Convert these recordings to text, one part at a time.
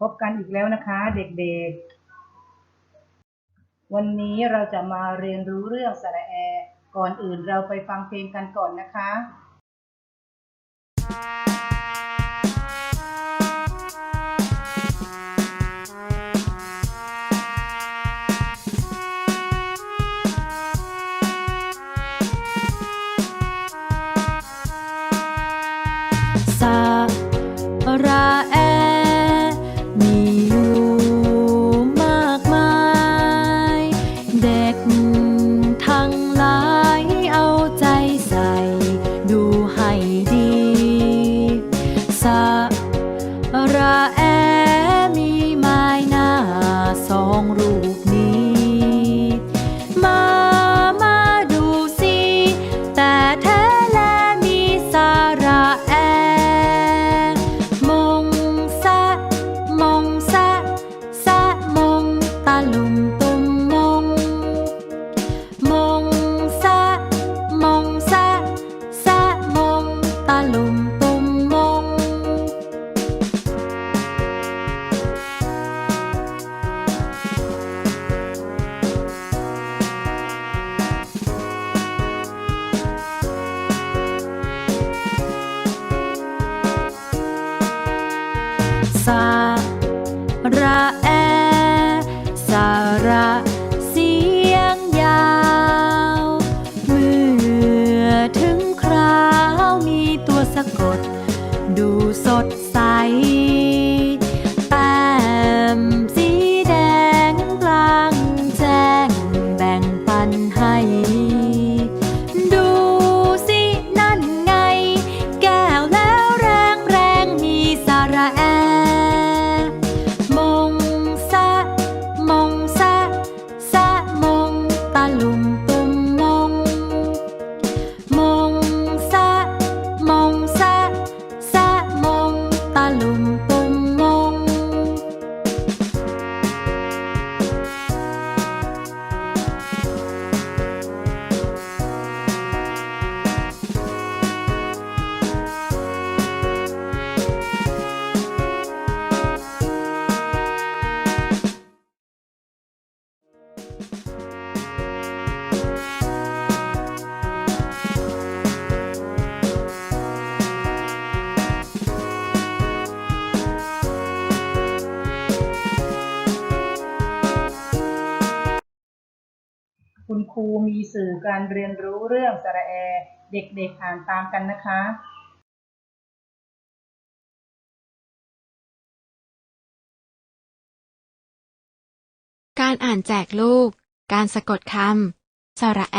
พบกันอีกแล้วนะคะเด็กๆ วันนี้เราจะมาเรียนรู้เรื่องสระแอ ก่อนอื่นเราไปฟังเพลงกันก่อนนะคะ สาระแอ รูมีสื่อการเรียนรู้เรื่องสระแอ เด็กๆอ่านตามกันนะคะการอ่านแจกลูก การสะกดคำ สระแอ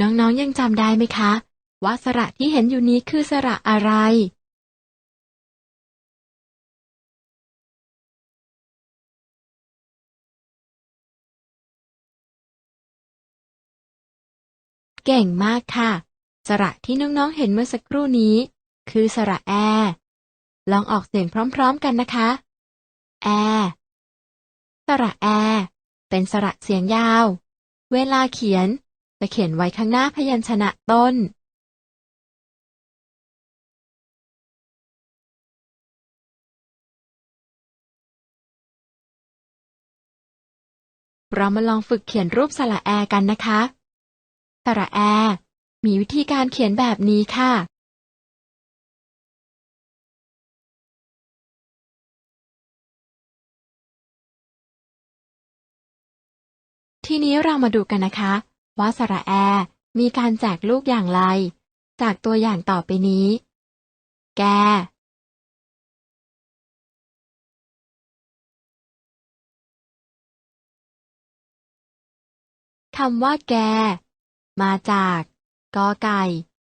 น้องๆยังจำได้ไหมคะ ว่าสระที่เห็นอยู่นี้คือสระอะไร เก่งมากค่ะ สระที่น้องๆเห็นเมื่อสักครู่นี้ คือสระแอ ลองออกเสียงพร้อมๆกันนะคะ แอ สระแอ เป็นสระเสียงยาว เวลาเขียน จะเขียนไว้ข้างหน้าพยัญชนะต้นเรามาลองฝึกเขียนรูปสระแอกันนะคะ สระแอ มีวิธีการเขียนแบบนี้ค่ะ ทีนี้เรามาดูกันนะคะ ว่าสระแอ มีการแจกลูกอย่างไร จากตัวอย่างต่อไปนี้ แก คำว่าแก มาจากกอไก่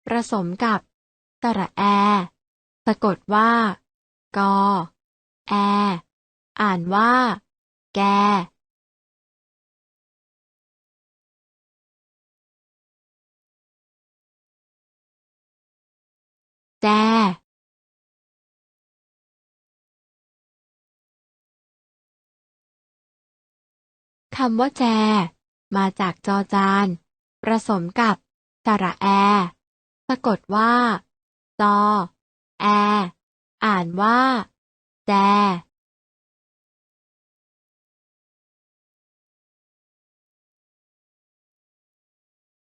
ผสมกับสระแอ สะกดว่า กอ แอ อ่านว่า แก แจคำว่าแจ มาจากจอจาน ประสมกับสระแอ สะกดว่า จอ แอ อ่านว่า แจ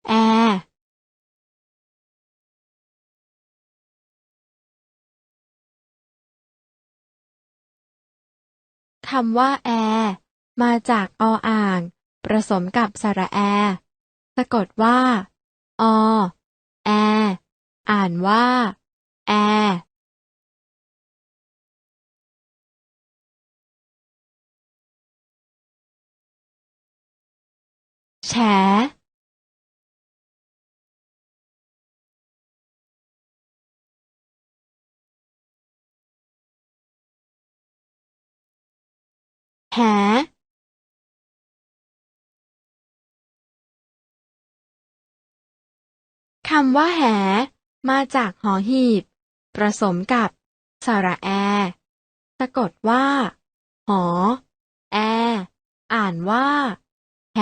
แอ คำว่าแอมาจากออ่าง ผสมกับสระแอ สะกดว่า อ แอ อ่านว่า แอ แฉ แหคำว่าแห มาจากหอหีบผสมกับสระแอ สะกดว่า หอ แอ อ่านว่า แห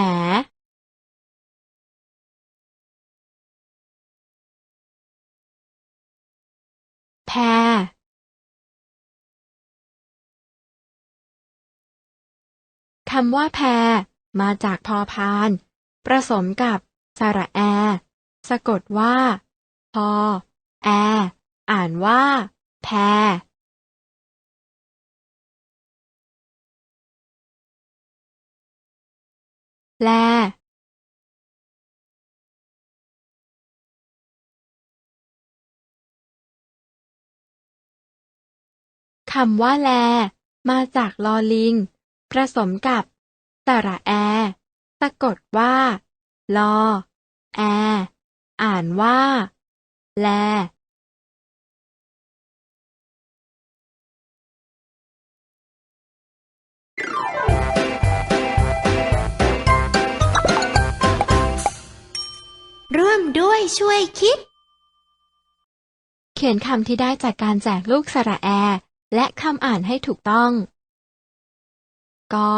ำว่าแพรมาจากพอพานผสมกับสระแอ สะกดว่า พอ แอ อ่านว่า แพรแลคำว่าแล มาจากลอลิง ผสมกับสระแอ สะกดว่า ลอ แอ อ่านว่า แล ร่วมด้วยช่วยคิด เขียนคำที่ได้จากการแจกลูกสระแอ และคำอ่านให้ถูกต้อง กอ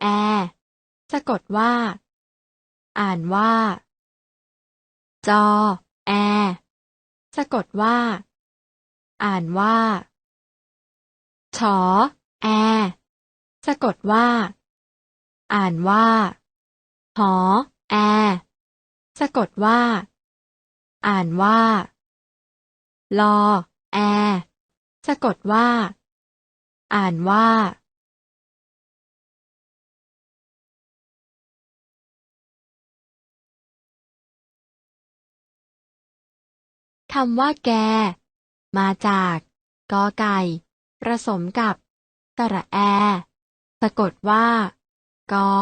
แอ สะกดว่า อ่านว่า จอ แอ สะกดว่า อ่านว่าฉอแอ สะกดว่า อ่านว่า หอ แอ สะกดว่า อ่านว่า ลอ แอ สะกดว่า อ่านว่า คำว่าแก มาจากกอไก่ผสมกับสระแอ สะกดว่า กอ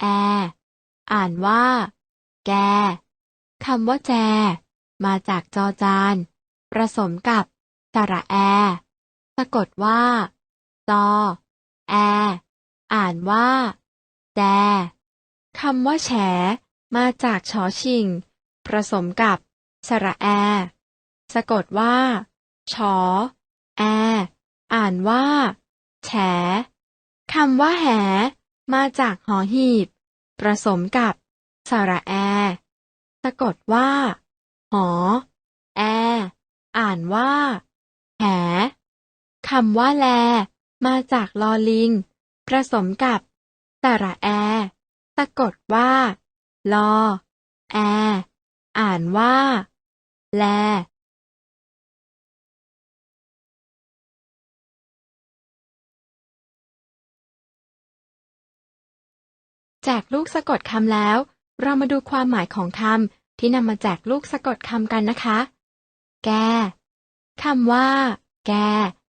แอ อ่านว่า แกคำว่าแจ มาจากจอจานผสมกับสระแอ สะกดว่า จอ แอ อ่านว่า แจคำว่าแฉ มาจากชอชิงผสมกับ สระแอ สะกดว่า ชอ แอ อ่านว่า แฉคำว่าแห มาจากหอหีบ ผสมกับ สระแอ สะกดว่า หอ แอ อ่านว่า แหคำว่าแล มาจากลอลิง ผสมกับ สระแอ สะกดว่า ลอ แอ อ่านว่า แลแจกลูกสะกดคำแล้ว เรามาดูความหมายของคำที่นำมาแจกลูกสะกดคำกันนะคะ แกคำว่า แก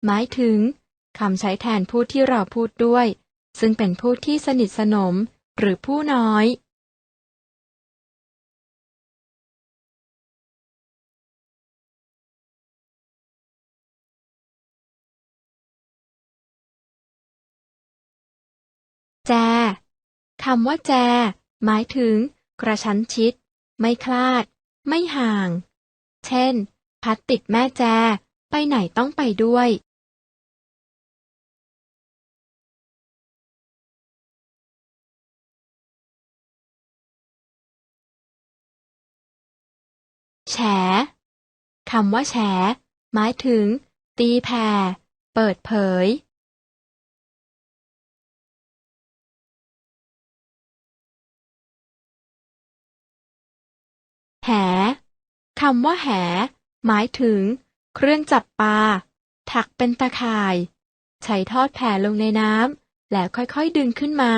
หมายถึงคำใช้แทนผู้ที่เราพูดด้วย ซึ่งเป็นผู้ที่สนิทสนม หรือผู้น้อย จ คำว่าแจ หมายถึง กระชั้นชิด ไม่คลาด ไม่ห่าง เช่น พัดติดแม่แจ ไปไหนต้องไปด้วย แฉคำว่าแฉ หมายถึง ตีแผ่ เปิดเผย คำว่าแห หมายถึง เครื่องจับปลา ถักเป็นตะข่าย ใช้ทอดแผ่ลงในน้ำ แล้วค่อยๆดึงขึ้นมา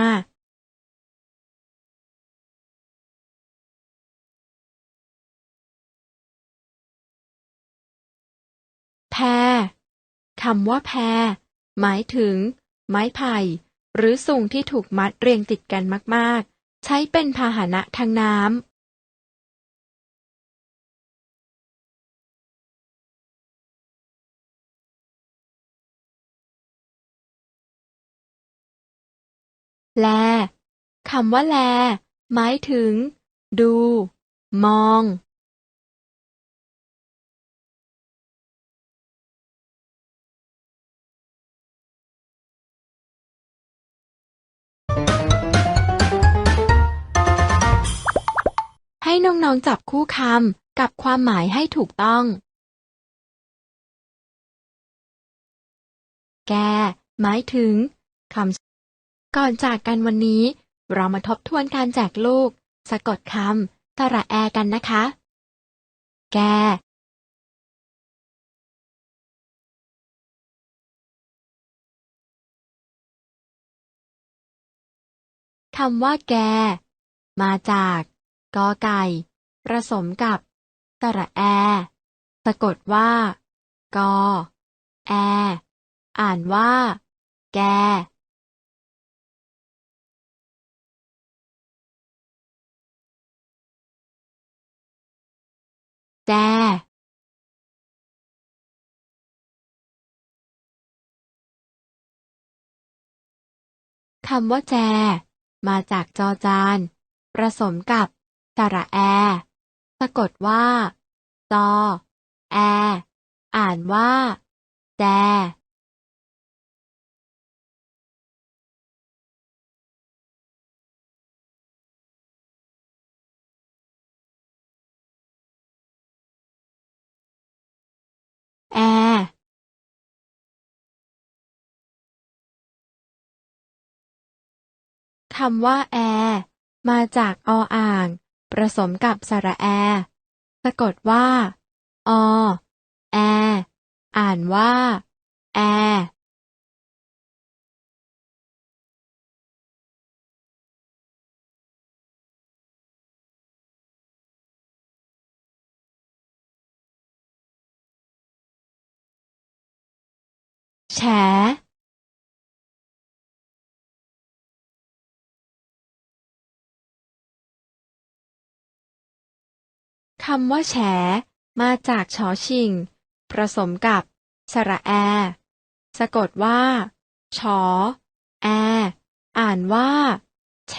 แพคำว่าแพหมายถึง ไม้ไผ่ หรือสุ่งที่ถูกมัดเรียงติดกันมากๆ ใช้เป็นพาหนะทางน้ำ แล คำว่าแล หมายถึง ดู มองให้น้องๆจับคู่คำกับความหมายให้ถูกต้อง แก หมายถึงคำ ก่อนจากกันวันนี้ เรามาทบทวนการแจกลูก สะกดคำสระแอกันนะคะ แก คำว่าแก มาจากกอไก่ผสมกับสระแอ สะกดว่า กอ แอ อ่านว่า แก แจคำว่าแจ มาจากจอจานผสมกับสระแอ สะกดว่า จอ แอ อ่านว่า แจ แอคำว่าแอมาจากออ่าง ผสมกับสระแอ สะกดว่า อ แอ อ่านว่า แอ แฉคำว่าแฉ มาจากชอชิง ผสมกับ สระแอ สะกดว่า ชอ แอ อ่านว่า แฉ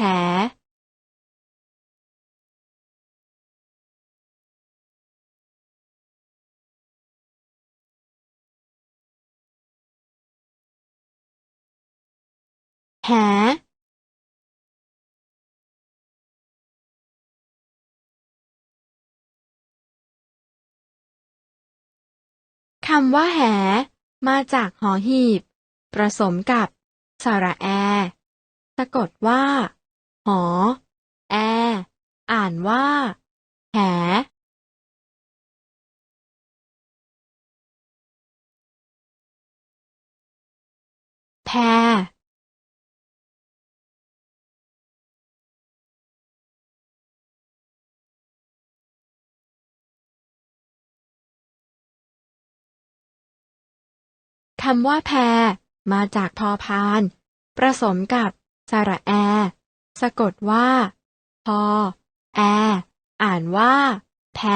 แหคำว่าแห มาจากหอหีบผสมกับสระแอ สะกดว่า หอ แอ อ่านว่า แห แพ คำว่าแพรมาจากพอพานผสมกับสระแอ สะกดว่า พอ แอ อ่านว่า แพร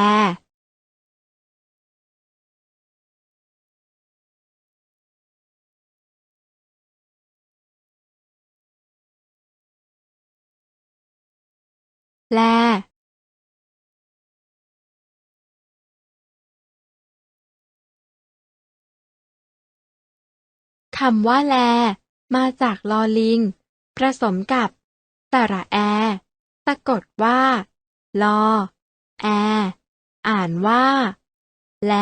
แล คำว่าแล มาจากลอลิง ผสมกับสระแอ สะกดว่า ลอ แอ อ่านว่า แล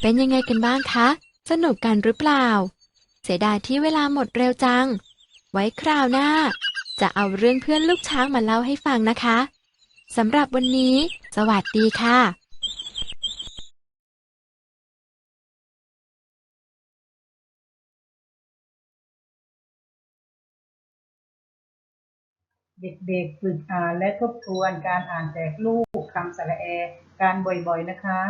เป็นยังไงกันบ้างคะ สนุกกันหรือเปล่า เสียดายที่เวลาหมดเร็วจัง ไว้คราวหน้า จะเอาเรื่องเพื่อนลูกช้างมาเล่าให้ฟังนะคะ สำหรับวันนี้ สวัสดีค่ะเด็กๆฝึกอ่านและทบทวนการอ่านแจกลูกคำสระแอ การบ่อยๆนะคะ